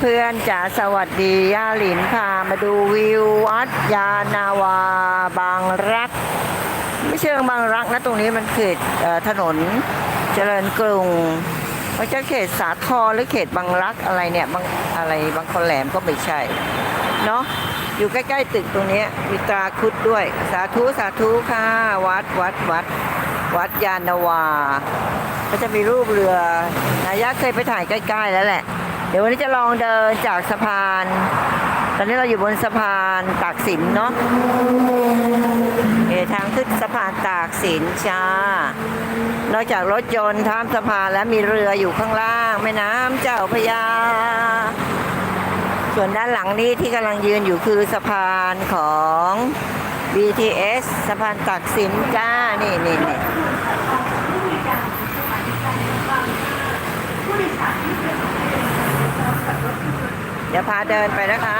เพื่อนๆจ๋าสวัสดีย่าหลินพามาดูวิววัดยานาวาบางรัก ไม่เชิงบางรักนะตรงนี้มันเขตเอ่อถนนเจริญกรุงมันจะเขตสาทรหรือเขตบางรักอะไรเนี่ยบางอะไรบางคนแหลมก็ไม่ใช่เนาะอยู่ใกล้ๆตึกตรงนี้มีตราคุดด้วย สาธุสาธุค่ะวัดวัดวัดวัดยานาวาก็จะมีรูปเรือ นายะเคยไปถ่ายใกล้ ๆ แล้วแหละ ดี๋ยววันนี้จะลองเดินจากสะพาน ตอนนี้เราอยู่บนสะพานตากสินเนาะเอทางขึ้นสะพานตากสินจ้านอกจากรถยนต์ข้ามสะพานแล้วมีเรืออยู่ข้างล่างแม่น้ำเจ้าพยา ส่วนด้านหลังนี้ที่กำลังยืนอยู่คือสะพานของ BTS สะพานตากสินจ้า นี่นี่นี่ ดี๋ยวพาเดินไปนะคะ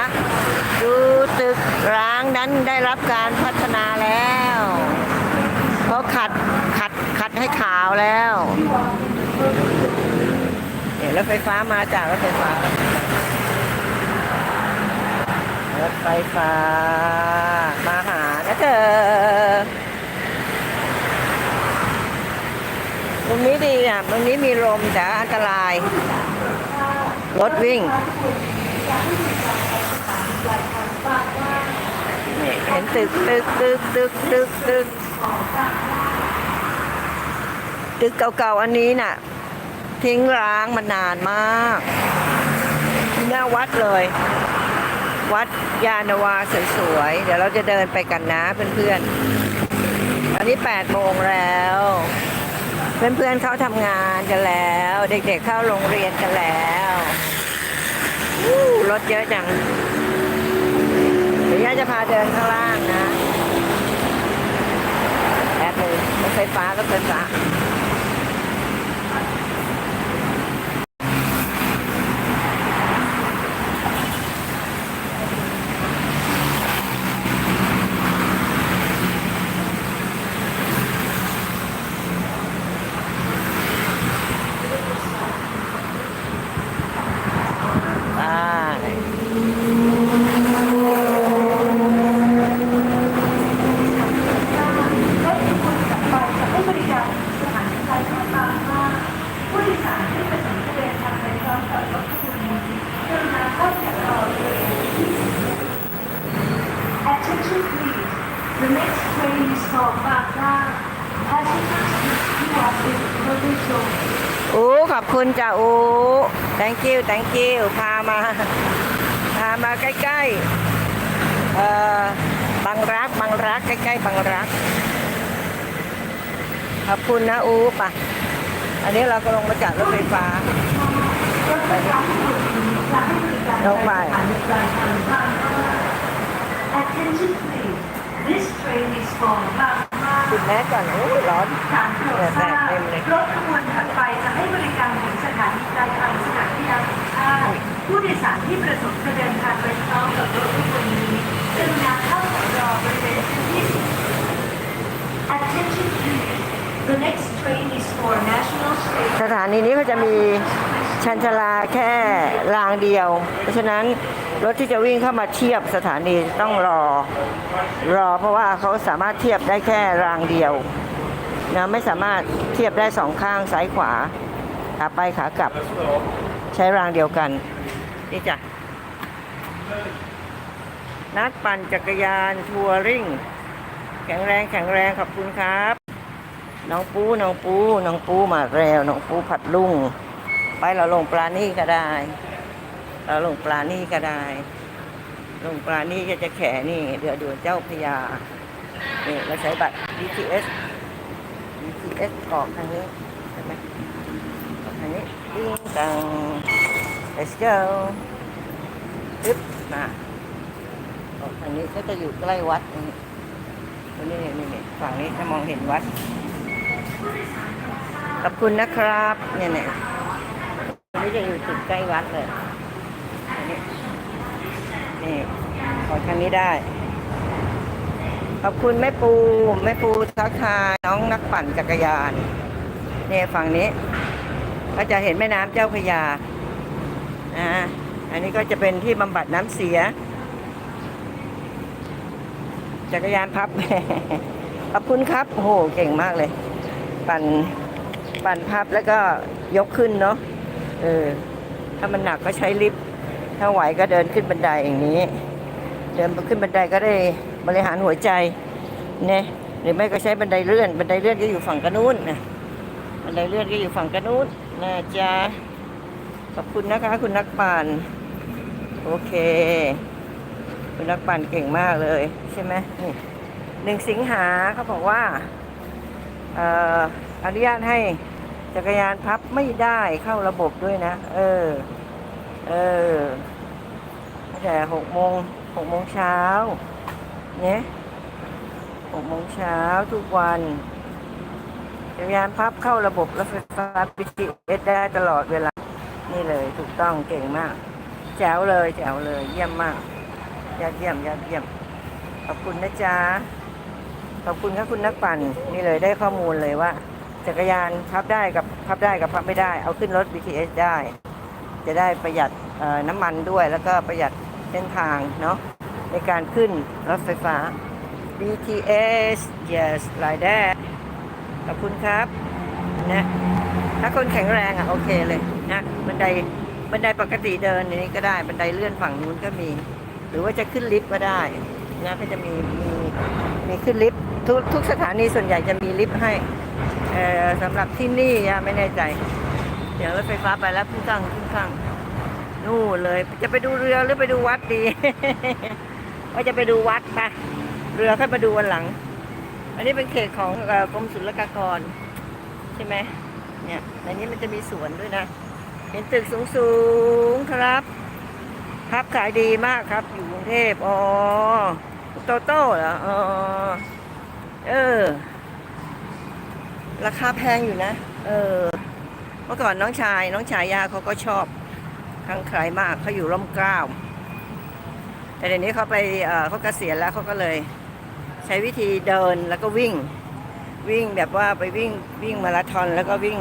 ดูตึกร้างนั้นได้รับการพัฒนาแล้วเขาขัดขัดขัดให้ขาวแล้วเดี๋ยวรถไฟฟ้ามาจากรถไฟฟ้ารถไฟฟ้ามาหานะเธอตรงนี้ดีอะตรงนี้มีลมแต่อันตรายรถวิ่ง นี่เห็นตึกตึกตึกตึกตึกตึกตึกเก่าๆอันนี้น่ะ ทิ้งร้างมานานมากหน้าวัดเลย วัดยานวาสวยๆ เดี๋ยวเราจะเดินไปกันนะเพื่อนๆอันนี้8โมงแล้ว เพื่อนๆเขาทำงานกันแล้ว เด็กๆเข้าโรงเรียนกันแล้ว รถเยอะจัง เดี๋ยวย่าจะพาเดินข้างล่างนะแป๊บนึงรถไฟฟ้ารถไฟฟ้า ไป รถขบวนต่อไปจะให้บริการสถานีปลายทางบางมากผู้โดยสารที่ประสงค์จะเดินทางไปพร้อมกับรถขบวนนี้กรุณาเข้าแถวรอเลย Attention please the next train is for Bangla passengers who are in further zone โอ้ขอบคุณจ้าโอ้ thank you thank you พามา พามาใกล้ๆเอ่อบางรักบางรักใกล้ๆบางรัก ขอบคุณนะอูป่ะอันนี้เราก็ลงมาจากรถไฟฟ้ารถไฟฟ้าทั้งหมดนี้จะให้บริการลงไป Attention please this train is for Bangla ปิดแมสก่อนโอ้ร้อนทางโปรดทราบรถขบวนถัดไปจะให้บริการถึงสถานีปลายทางสนามบินนานาชาติผู้โดยสารที่ประสงค์จะเดินทางไปพร้อมกับรถขบวนนี้กรุณาเข้าแถวรอบริเวณพื้นที่ Attention please the next train is for National Station สถานีนี้เขาจะมีชันชาลาแค่รางเดียว เพราะฉะนั้น รถที่จะวิ่งเข้ามาเทียบสถานีต้องรอ รอเพราะว่าเขาสามารถเทียบได้แค่รางเดียวนะไม่สามารถเทียบได้สองข้างซ้ายขวาขาไปขากลับ ใช้รางเดียวกัน นี่จ้ะ นักปั่นจักรยานทัวริงแข็งแรงแข็งแรงขอบคุณครับ น้องปูน้องปูน้องปูมาแล้วน้องปูผัดลุง ไปเราลงปลานี่ก็ได้ เราลงปลานี่ก็ได้ ลงปลานี่ก็จะแขนี่เดือดด่วนเจ้าพยานี่เราใช้บัตร BTS BTS ออกทางนี้เห็นไหมออกทางนี้ดิ้งตัง let's go ปึ๊บมาออกทางนี้ก็จะอยู่ใกล้วัดนี่นี่นี่นี่ฝั่งนี้จะมองเห็นวัดขอบคุณนะครับ เนี่ยเนี่ยนนี้จะอยู่ติดใกล้วัดเลย นี่ขอทางนี้ได้ ขอบคุณแม่ปูแม่ปูทักทายน้องนักปั่นจักรยานเนี่ยฝั่งนี้ ก็จะเห็นแม่น้ำเจ้าพยาอ่าอันนี้ก็จะเป็นที่บำบัดน้ำเสีย จักรยานพับ ขอบคุณครับโอ้โหเก่งมากเลย ปั่นปั่นพับแล้วก็ยกขึ้นเนาะเออถ้ามันหนักก็ใช้ลิฟต์ ถ้าไหวก็เดินขึ้นบันไดอย่างนี้ เดินขึ้นบันไดก็ได้บริหารหัวใจเนี่ยหรือไม่ก็ใช้บันไดเลื่อน บันไดเลื่อนก็อยู่ฝั่งกระนู้นนะบันไดเลื่อนก็อยู่ฝั่งกระนู้นนะจ๊ะขอบคุณนะคะ คุณนักปั่นโอเค คุณนักปั่นเก่งมากเลยใช่ไหมนี่หนึ่งสิงหาเขาบอกว่าเอออนุญาตให้จักรยานพับไม่ได้เข้าระบบด้วยนะ เออ เออตั้งแต่หกโมงหกโมงเช้าเนี่ยหกโมงเช้าทุกวันจักรยานพับเข้าระบบรถไฟฟ้า BTS ได้ตลอดเวลา นี่เลยถูกต้องเก่งมาก แจ๋วเลยแจ๋วเลย เยี่ยมมากยอดเยี่ยมยอดเยี่ยม ขอบคุณนะจ๊ะ ขอบคุณครับคุณนักปั่น นี่เลยได้ข้อมูลเลยว่า จักรยานพับได้กับพับได้กับพับไม่ได้ เอาขึ้นรถ BTS ได้ จะได้ประหยัดน้ำมันด้วย แล้วก็ประหยัดเส้นทางเนาะในการขึ้นรถไฟฟ้า BTS yes like that ขอบคุณครับนะถ้าคนแข็งแรงอะโอเคเลยนะบันไดบันไดปกติเดินนี้ก็ได้บันไดเลื่อนฝั่งนู้นก็มี หรือว่าจะขึ้นลิฟต์ก็ได้นะก็จะมีมีมีขึ้นลิฟต์ทุกทุกสถานีส่วนใหญ่จะมีลิฟต์ให้สำหรับที่นี่ไม่แน่ใจ เดี๋ยวรถไฟฟ้าไปแล้วขึ้นข้างขึ้นข้างนู่นเลย จะไปดูเรือหรือไปดูวัดดี ว่าจะไปดูวัดปะเรือค่อยมาดูวันหลัง อันนี้เป็นเขตของกรมศุลกากร ใช่ไหมเนี่ยในนี้มันจะมีสวนด้วยนะ เห็นตึกสูงสูงครับ ครับขายดีมากครับ อยู่กรุงเทพอ๋อโตโต้เหรออ๋อเออ ราคาแพงอยู่นะ เออ เมื่อก่อนน้องชาย น้องชายยาเขาก็ชอบทั้งใครมากเขาอยู่ร่มเกล้าแต่เดี๋ยวนี้เขาไปเเขาเกษียณแล้วเขาก็เลย ใช้วิธีเดินแล้วก็วิ่ง วิ่งแบบว่าไปวิ่งวิ่งมาราธอนแล้วก็วิ่ง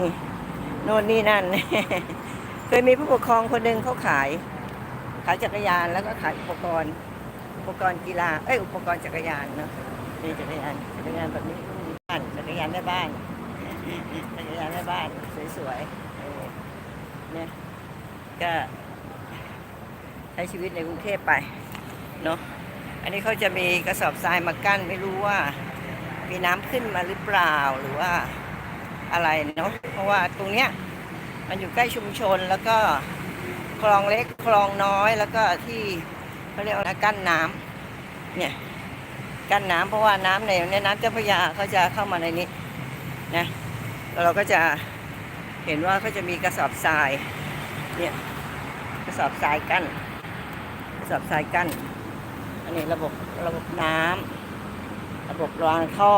โน่นนี่นั่น เคยมีผู้ปกครองคนหนึ่งเขาขาย ขายจักรยานแล้วก็ขายอุปกรณ์ อุปกรณ์กีฬาเอ้ยอุปกรณ์จักรยานเนาะนี่จักรยานจักรยานแบบนี้บ้านจักรยานแม่บ้านจักรยานแม่บ้าน สวยๆเนี่ยก็ใช้ชีวิตในกรุงเทพไปเนาะอันนี้เขาจะมีกระสอบทรายมากั้นไม่รู้ว่ามีน้ำขึ้นมาหรือเปล่าหรือว่าอะไรเนาะเพราะว่าตรงเนี้ยมันอยู่ใกล้ชุมชนแล้วก็คลองเล็กคลองน้อยแล้วก็ที่เขาเรียกว่ากั้นน้ำเนี่ยกั้นน้ำเพราะว่าน้ำในในน้ำเจ้าพระยาเขาจะเข้ามาในนี้นะแล้วเราก็จะ เห็นว่าเขาจะมีกระสอบทราย เนี่ย กระสอบทรายกั้น กระสอบทรายกั้น อันนี้ระบบระบบน้ำระบบรางท่อ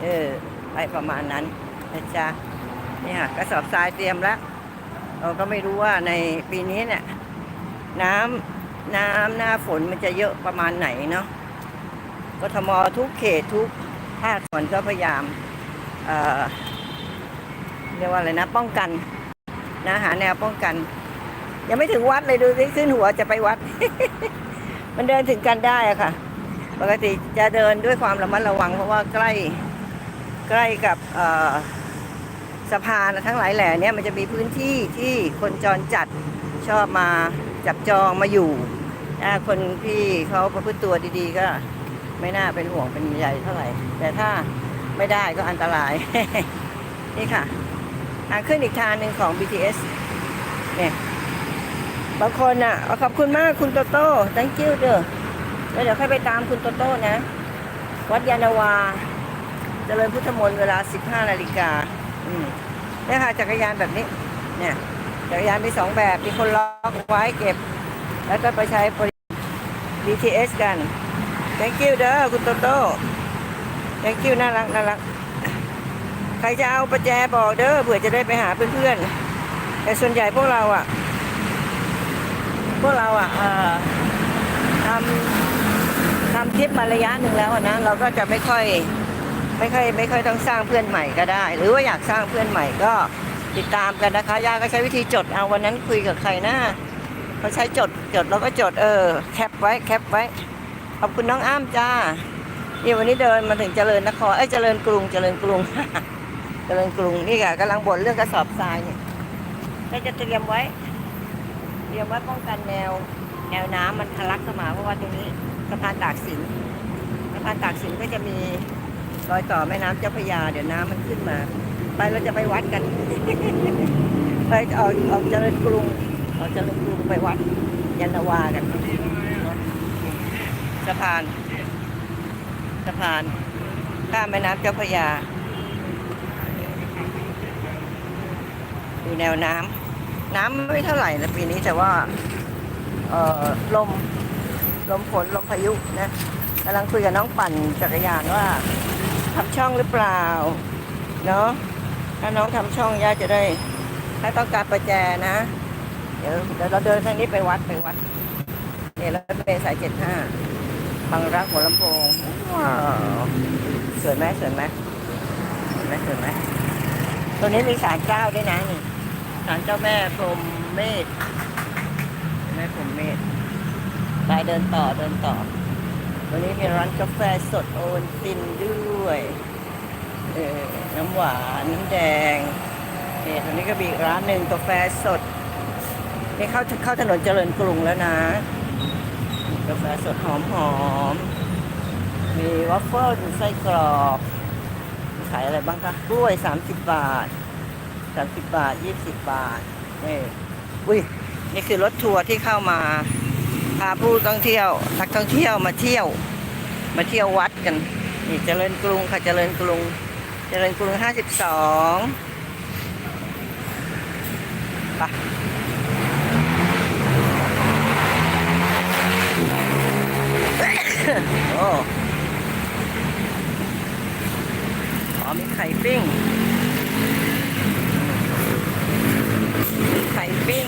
เออไปประมาณนั้นนะจ๊ะนี่ค่ะกระสอบทรายเตรียมแล้ว เราก็ไม่รู้ว่าในปีนี้เนี่ยน้ำน้ำหน้าฝนมันจะเยอะประมาณไหนเนาะกทมทุกเขตทุกภาคส่วนก็พยายามเอ่อ เรียกว่าอะไรนะ ป้องกันนะหาแนวป้องกัน ยังไม่ถึงวัดเลยดูสิขึ้นหัวจะไปวัด มันเดินถึงกันได้อะค่ะ ปกติจะเดินด้วยความระมัดระวัง เพราะว่าใกล้ใกล้กับสะพานทั้งหลายแหล่เนี่ยมันจะมีพื้นที่ที่คนจรจัดชอบมาจับจองมาอยู่ถ้าคนที่เขาประพฤติตัวดีๆ ก็ไม่น่าเป็นห่วงเป็นใหญ่เท่าไหร่ แต่ถ้าไม่ได้ก็อันตราย นี่ค่ะ ทางขึ้นอีกทางหนึ่งของ BTS เนี่ยบางคนอะขอบคุณมากคุณโตโต้ thank you เด้อแล้วเดี๋ยวค่อยไปตามคุณโตโต้นะ วัดยานาวาเจริญพุทธมนต์เวลา 15 นาฬิกาอืมเนี่ยค่ะจักรยานแบบนี้ เนี่ยจักรยานมีสองแบบ มีคนล็อกไว้เก็บ แล้วก็ไปใช้ BTS กัน thank you เด้อคุณโตโต้ thank you น่ารักน่ารัก ใครจะเอาประแจบอกเด้อเผื่อจะได้ไปหาเพื่อนๆแต่ส่วนใหญ่พวกเราอะ พวกเราอะเอ่อทำทำคลิปมาระยะหนึ่งแล้วนะเราก็จะไม่ค่อย ไม่ค่อยไม่ค่อยต้องสร้างเพื่อนใหม่ก็ได้ หรือว่าอยากสร้างเพื่อนใหม่ก็ติดตามกันนะคะย่าก็ใช้วิธีจดเอาวันนั้นคุยกับใครนะเขาใช้จดจดแล้วก็จดเออแคปไว้แคปไว้ขอบคุณน้องอ้ามจ้านี่วันนี้เดินมาถึงเจริญนครเอ้ยเจริญกรุงเจริญกรุง เจริญกรุงนี่ค่ะกำลังบ่นเรื่องกระสอบทรายเนี่ยก็จะเตรียมไว้เตรียมไว้ป้องกันแนว แนวน้ำมันทะลักเข้ามาเพราะว่าตรงนี้สะพานตากสินสะพานตากสินก็จะมีรอยต่อแม่น้ำเจ้าพระยา เดี๋ยวน้ำมันขึ้นมา ไปเราจะไปวัดกัน ไปออกออกเจริญกรุงออกเจริญกรุงไปวัดยันวากันสะพานสะพานข้ามแม่น้ำเจ้าพระยา ดูแนวน้ำน้ำไม่เท่าไหร่นะปีนี้แต่ว่าเอ่อลมลมฝนลมพายุนะกำลังคุยกับน้องปั่นจักรยานว่าทำช่องหรือเปล่าเนาะถ้าน้องทำช่องย่าจะได้ ถ้าต้องการประแจนะ เดี๋ยวเดี๋ยวเราเดินทางนี้ไปวัดไปวัดเนี่ยแล้วเป็นสายเจ็ดห้าบางรักหัวลำโพงว้าวสวยไหมสวยไหมสวยไหมสวยไหมตัวนี้มีศาลเจ้าด้วยนะนี่าลเจ้าแม่พรหมเมธแม่พรหมเมธไปเดินต่อเดินต่อ วันนี้มีร้านกาแฟสดโอวัลตินด้วยเออน้ำหวานน้ำแดงเนี่ยตรงนี้ก็มีร้านหนึ่งกาแฟสดนี่เข้าเข้าถนนเจริญกรุงแล้วนะ กาแฟสดหอมหอมมีวัฟเฟิลไส้กรอกขายอะไรบ้างคะกล้วย 30 บาท 30บบาท20บบาทนี่อุ้ยนี่คือรถทัวร์ที่เข้ามาพาผู้ท่องเที่ยวนักท่องเที่ยวมาเที่ยว มาเที่ยววัดกัน นี่เจริญกรุงค่ะเจริญกรุง เจริญกรุง52ไปโอ้อ๋อมีไข่ปิ้ง มีไข่ปิ้ง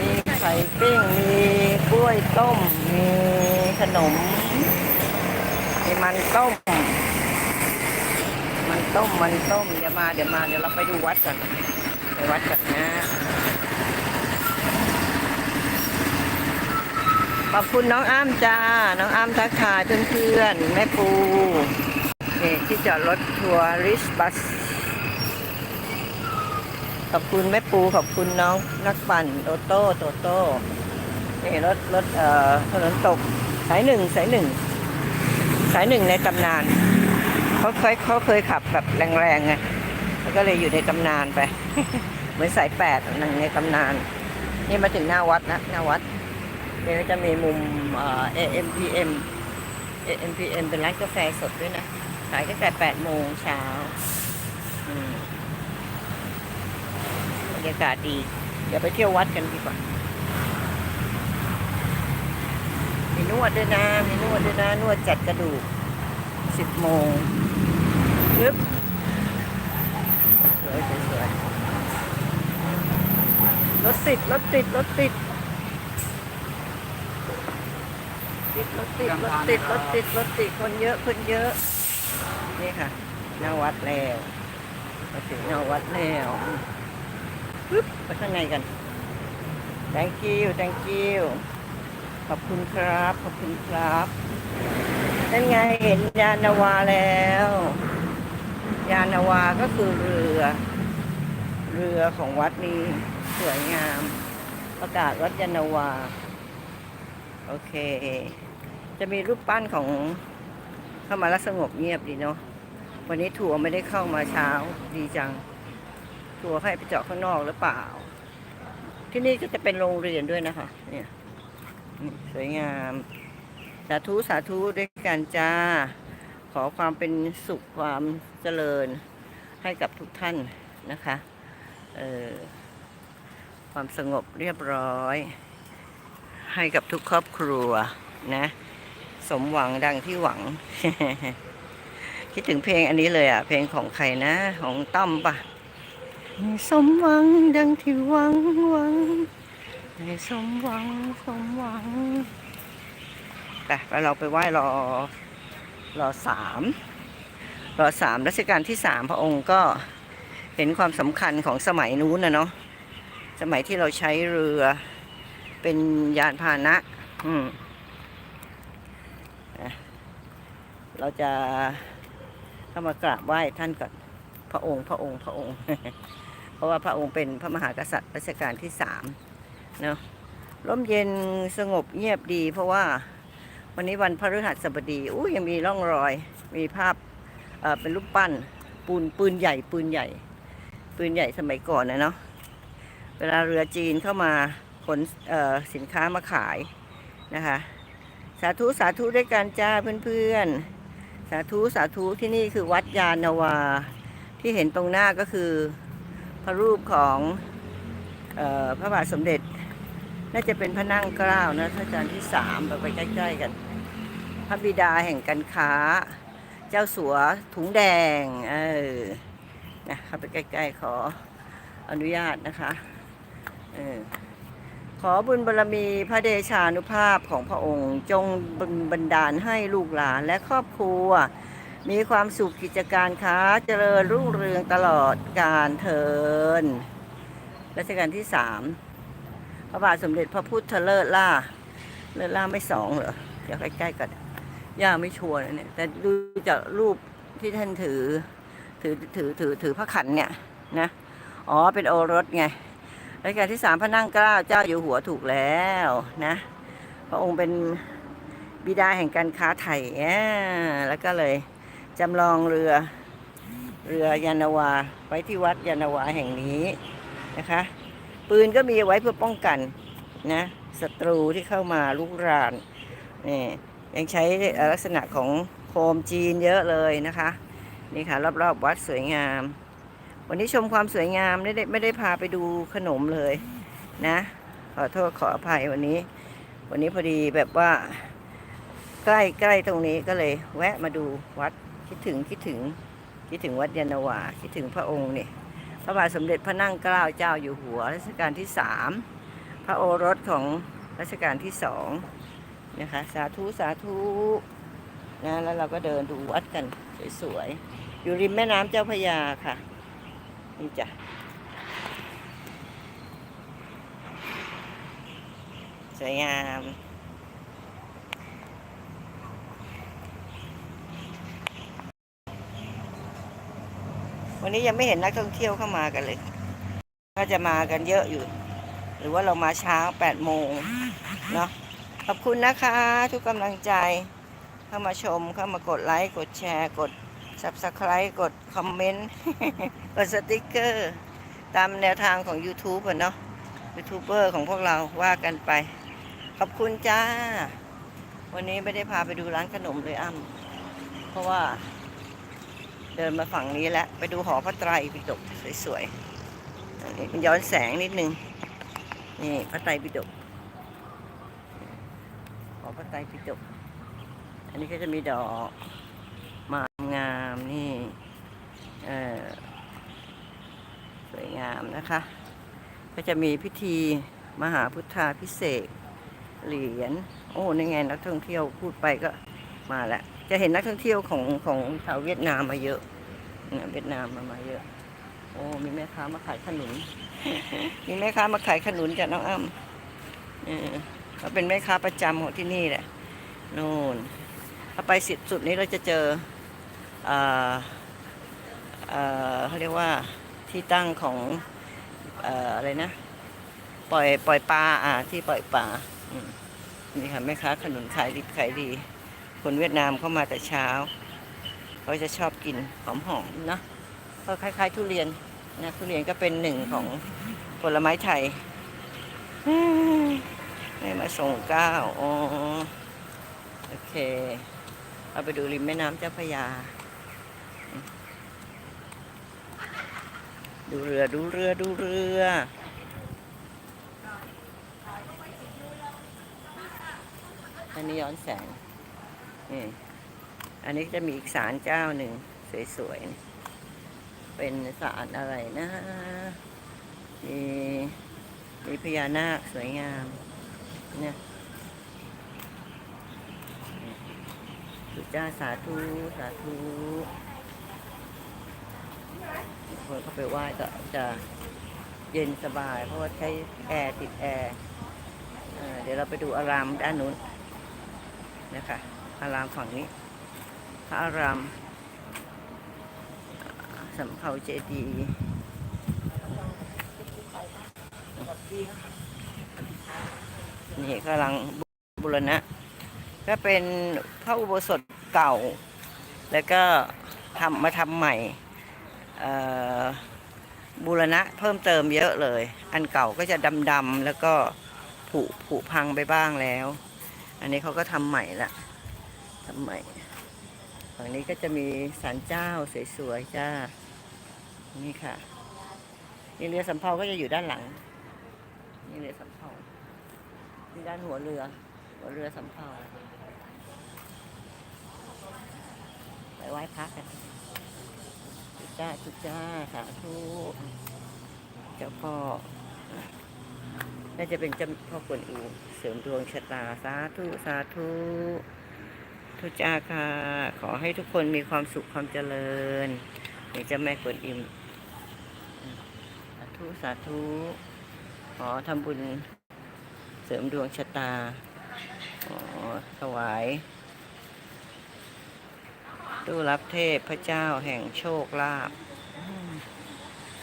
มีไข่ปิ้ง มีกล้วยต้ม มีขนม มีมันต้ม มันต้ม มันต้ม เดี๋ยวมา เดี๋ยวมา เดี๋ยวเราไปดูวัดก่อน ไปวัดก่อนนะ ขอบคุณน้องอ้ามจ้า น้องอ้ามทักทายเพื่อนๆ แม่ปูนี่ที่จอดรถทัวริสบัส ขอบคุณแม่ปูขอบคุณน้องนักปั่นโตโต้โตโต้นี่รถรถเอ่อถนนตกสายหนึ่งสายหนึ่งสายหนึ่งในตำนานเขาเคยเขาเคยขับแบบแรงๆไงก็เลยอยู่ในตำนานไป เหมือนสายแปดหนึ่งในตำนาน นี่มาถึงหน้าวัดนะหน้าวัดเดี๋ยวจะมีมุมเอ่อ AMPM AMPM เป็นร้านกาแฟสดด้วยนะขายตั้งแต่8โมงเช้าอืม ยากาศดี เดี๋ยวไปเที่ยววัดกันดีกว่า มีนวดด้วยนะ มีนวดด้วยนะ นวดจัดกระดูก10โมงปึ๊บสวยสวยรถติดรถติดรถติดติดรถติดรถติดรถติดรถติดคนเยอะคนเยอะ นี่ค่ะหน้าวัดแล้วมาถึงหน้าวัดแล้ว ไปข้างในกัน thank you thank you ขอบคุณครับ ขอบคุณครับนั่นไงเห็นยานนาวาแล้ว ยานนาวาก็คือเรือ เรือของวัดนี้สวยงาม ประกาศวัดยานาวา โอเค จะมีรูปปั้นของเข้ามาแล้วสงบเงียบดีเนาะวันนี้ทัวไม่ได้เข้ามาเช้าดีจัง ทัวให้ไปเจาะข้างนอกหรือเปล่า ที่นี่ก็จะเป็นโรงเรียนด้วยนะคะ เนี่ยสวยงาม สาธุสาธุด้วยกันจ้า ขอความเป็นสุขความเจริญให้กับทุกท่านนะคะเออความสงบเรียบร้อย ให้กับทุกครอบครัวนะ สมหวังดังที่หวัง คิดถึงเพลงอันนี้เลยอะ เพลงของใครนะ ของต้อมปะ ให้สมหวังดังที่หวังหวังให้สมหวังสมหวังไปไปเราไปไหว้รอรอสามรอสามรัชกาลที่สามพระองค์ก็เห็นความสำคัญของสมัยนู้นนะเนาะสมัยที่เราใช้เรือเป็นยานพาหนะ อืมอะเราจะเข้ามากราบไหว้ท่านก่อน พระองค์ พระองค์ พระองค์ เพราะว่าพระองค์เป็นพระมหากษัตริย์รัชกาลที่สามเนาะร่มเย็นสงบเงียบดี เพราะว่าวันนี้วันพฤหัสบดีอู้ยังมีร่องรอย มีภาพเอ่อเป็นรูปปั้นปูนปืนใหญ่ปืนใหญ่ ปืนใหญ่สมัยก่อนนะเนาะเวลาเรือจีนเข้ามาขนสินค้ามาขายนะคะ สาธุสาธุด้วยกันจ้าเพื่อนๆ สาธุสาธุที่นี่คือวัดยานาวาที่เห็นตรงหน้าก็คือ ระรูปของออพระบาทสมเด็จ น่าจะเป็นพระนั่งเกล้านะท่านอาจารย์ที่สามไปใกล้ๆกัน พระบิดาแห่งการค้า เจ้าสัวถุงแดง เออนะเข้าไปใกล้ๆขออนุญาตนะคะเออขอบุญบารมีพระเดชานุภาพของพระองค์ จงบันดาลให้ลูกหลานและครอบครัว มีความสุขกิจการค้าเจริญรุ่งเรืองตลอดการเทินรัชกาลที่สามพระบาทสมเด็จพระพุทธเลิศล่า เลิศล่าไม่สองเหรอเดี๋ยวใกล้ๆกันย่าไม่ชัวร์เนี่ย แต่ดูจากรูปที่ท่านถือ ถือถือถือถือพระขันเนี่ยนะอ๋อเป็นโอรสไงรัชกาลที่สามพระนั่งเกล้าเจ้าอยู่หัวถูกแล้วนะ พระองค์เป็นบิดาแห่งการค้าไทยแล้วก็เลย จำลองเรือ เรือยานาวา ไว้ที่วัดยานาวาแห่งนี้นะคะ ปืนก็มีไว้เพื่อป้องกันนะศัตรูที่เข้ามาลุกรานนี่ยังใช้ลักษณะของโคมจีนเยอะเลยนะคะนี่ค่ะรอบๆวัดสวยงาม วันนี้ชมความสวยงามไม่ได้ไม่ได้พาไปดูขนมเลยนะ ขอโทษขออภัยวันนี้ วันนี้พอดีแบบว่า ใกล้ใกล้ตรงนี้ก็เลยแวะมาดูวัด คิดถึงคิดถึงคิดถึงวัดยานาวาคิดถึงพระองค์เนี่ยพระบาทสมเด็จพระนั่งเกล้าเจ้าอยู่หัวรัชกาลที่สามพระโอรสของรัชกาลที่สองนะคะสาธุสาธุนะแล้วเราก็เดินดูวัดกันสวยๆอยู่ริมแม่น้ำเจ้าพระยาค่ะนี่จ้ะสวยงาม วันนี้ยังไม่เห็นนักท่องเที่ยวเข้ามากันเลย ก็จะมากันเยอะอยู่ หรือว่าเรามาเช้า8โมงเนาะขอบคุณนะคะ ทุกกำลังใจ เข้ามาชมเข้ามากดไลค์กดแชร์ กด Subscribe กดคอมเมนต์กดสติกเกอร์ ตามแนวทางของ YouTube อะเนาะยูทูบเบอร์ของพวกเราว่ากันไป ขอบคุณจ้า วันนี้ไม่ได้พาไปดูร้านขนมเลยอ้ำเพราะว่า เดินมาฝั่งนี้แล้ว ไปดูหอพระไตรปิฎกสวยๆอันนี้มันย้อนแสงนิดนึง นี่พระไตรปิฎกหอพระไตรปิฎกอันนี้ก็จะมีดอกมางามนี่เออสวยงามนะคะ ก็จะมีพิธีมหาพุทธาพิเศษเหรียญโอ้นี่ไงนักท่องเที่ยวพูดไปก็มาแล้ว จะเห็นนักท่องเที่ยวของของชาวเวียดนามมาเยอะนะเวียดนามมามาเยอะ โอ้มีแม่ค้ามาขายขนุน มีแม่ค้ามาขายขนุนจากน้องอ้ำเออเขาเป็นแม่ค้าประจำของที่นี่แหละนู่นถ้าไปสิสุดนี้เราจะเจอเอ่อเอ่อเขาเรียกว่าที่ตั้งของเอ่ออะไรนะ ปล่อยปล่อยปลาอ่าที่ปล่อยปลานี่ค่ะแม่ค้าขนุนขายดีขายดี คนเวียดนามเข้ามาแต่เช้า เขาจะชอบกินหอมๆนะก็คล้าย ๆ ทุเรียนนะทุเรียนก็เป็นหนึ่งของผลไม้ไทยมให้มาส่งก้าอ๋อโอเค เอาไปดูริมแม่น้ำเจ้าพระยา ดูเรือดูเรือดูเรืออันนี้ย้อนแสง นี่อันนี้จะมีอีกศาลเจ้าหนึ่งสวยๆ เป็นศาลอะไรนะ มีมีพญานาคสวยงามเนี่ยสุจ้าสาธุสาธุคนเข้าไปไหว้ก็จะเย็นสบาย เพราะว่าใช้แอร์ติดแอร์เดี๋ยวเราไปดูอารามด้านนู้นนะคะ อารามฝั่งนี้ พระอารามสำเภาเจดีย์นี่กำลังบุรณะ ก็เป็นพระอุโบสถเก่า แล้วก็ทำมาทำใหม่บูรณะเพิ่มเติมเยอะเลย อันเก่าก็จะดำๆแล้วก็ผุผุพังไปบ้างแล้ว อันนี้เขาก็ทำใหม่ละ ทำใหม่ฝั่งนี้ก็จะมีศาลเจ้าสวยๆจ้า นี่ค่ะ นี่เรือสำเภาก็จะอยู่ด้านหลัง นี่เรือสำเภานี่ด้านหัวเรือ หัวเรือสำเภาไปไหว้พระกันจุจ้าจุจ้าสาธุเจ้าพ่อน่าจะเป็นเจ้าพ่อกวนอูเสริมดวงชะตา สาธุ สาธุ ทุกจ้าค่ะ ขอให้ทุกคนมีความสุขความเจริญในเจ้าแม่กวนอิมสาธุสาธุ ขอทำบุญเสริมดวงชะตา ขอถวาย ตู้รับเทพพระเจ้าแห่งโชคลาภ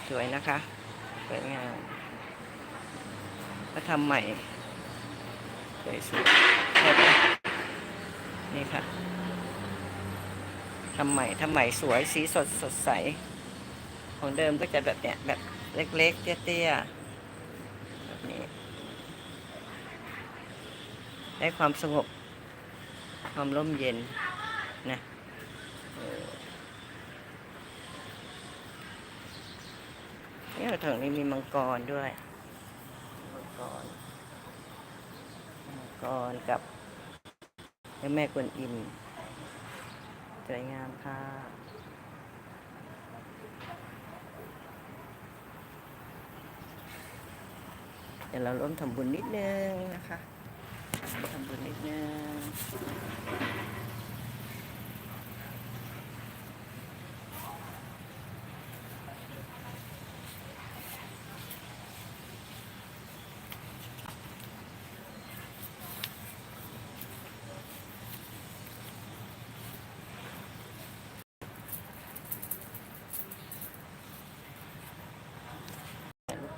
สวยนะคะสวยงามก็ทำใหม่สวยสุด นี่ค่ะทำใหม่ทำใหม่สวยสีสดสดใส ของเดิมก็จะแบบเนี้ยแบบเล็กๆ เตี้ยๆแบบนี้ ได้ความสงบ ความร่มเย็นนะเออเนี่ยถึงนี้มีมังกรด้วย มังกร มังกรกับ จ้าแม่กวนอิมสวยงามค่ะเดี๋ยวเราร่วมทำบุญนิดนึงนะคะทำบุญนิดนึง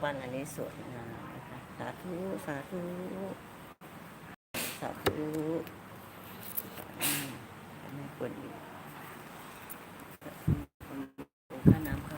ปั้นอันนี้สวยงามนะคะสาธุสาธุสาธุอืมแม่ควรอีกค่าน้ำครับ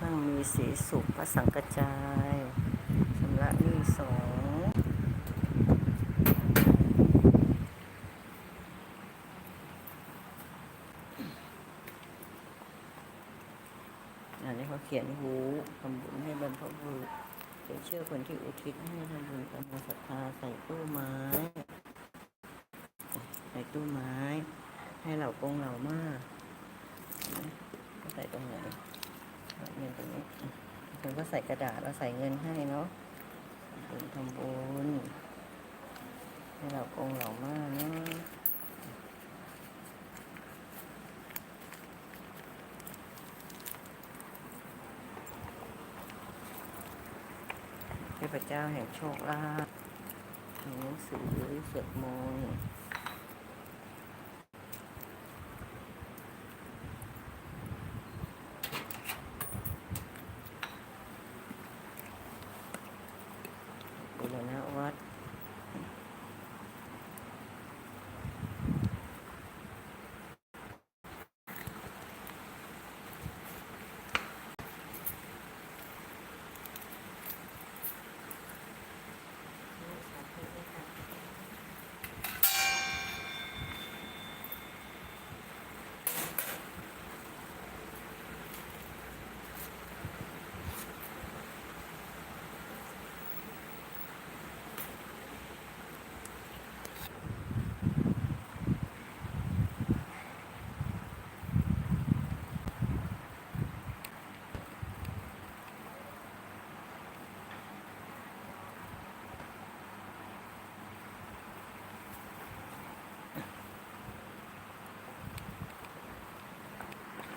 มั่งมี สุขพระสังกจายชำระหนี้สองอันนี้เขาเขียนหูทำบุญให้บรรพบุรุษเดี๋ยวเชื่อคนที่อุทิศให้ทำบุญกำลังศรัทธาใส่ตู้ไม้ ใส่ตู้ไม้ ให้เหล่ากงเหล่ามากใส่ตรงไหนเงินตรงนี้ คนก็ใส่กระดาษแล้วใส่เงินให้เนาะทำบุญทำบุญให้เรากงเหล่ามากเนาะเทพเจ้าแห่งโชคลาภหนังสือสวดมนต์บูรณะ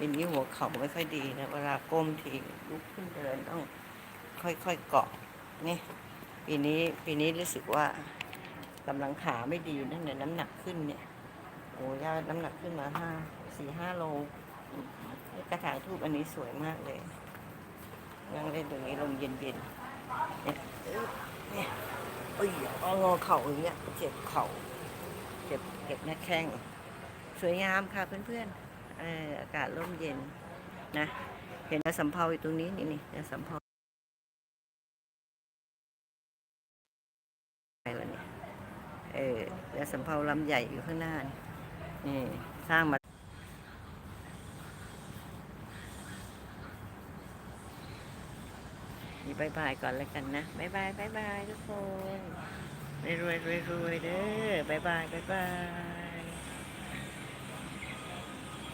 ปีนี้หัวเข่าไม่ค่อยดีนะ เวลาก้มทีลุกขึ้นเดินต้องค่อยๆเกาะนี่ปีนี้ปีนี้รู้สึกว่ากำลังขาไม่ดีนั่นเนี่ยน้ำหนักขึ้นเนี่ยโอ้ย่าน้ำหนักขึ้นมาห้าสี่ห้าโลกระถางทูบอันนี้สวยมากเลยนั่งเล่นตรงนี้ลมเย็นๆเนี่ยเนี่ยเอ้ยเอางอเข่าอย่างเงี้ยเจ็บเข่าเจ็บเจ็บหน้าแข้งสวยงามค่ะเพื่อนๆ เอออากาศร่มเย็นนะ เห็นยาสำเภาอยู่ตรงนี้นี่นี่ยาสำเภาไปแล้วเนี่ยเออยาสำเภาลำใหญ่อยู่ข้างหน้านี่สร้างมาีบายบายก่อนแล้วกันนะบายบายบายบายทุกคนรวยรวยรวยรวยเด้อบายบายบายบาย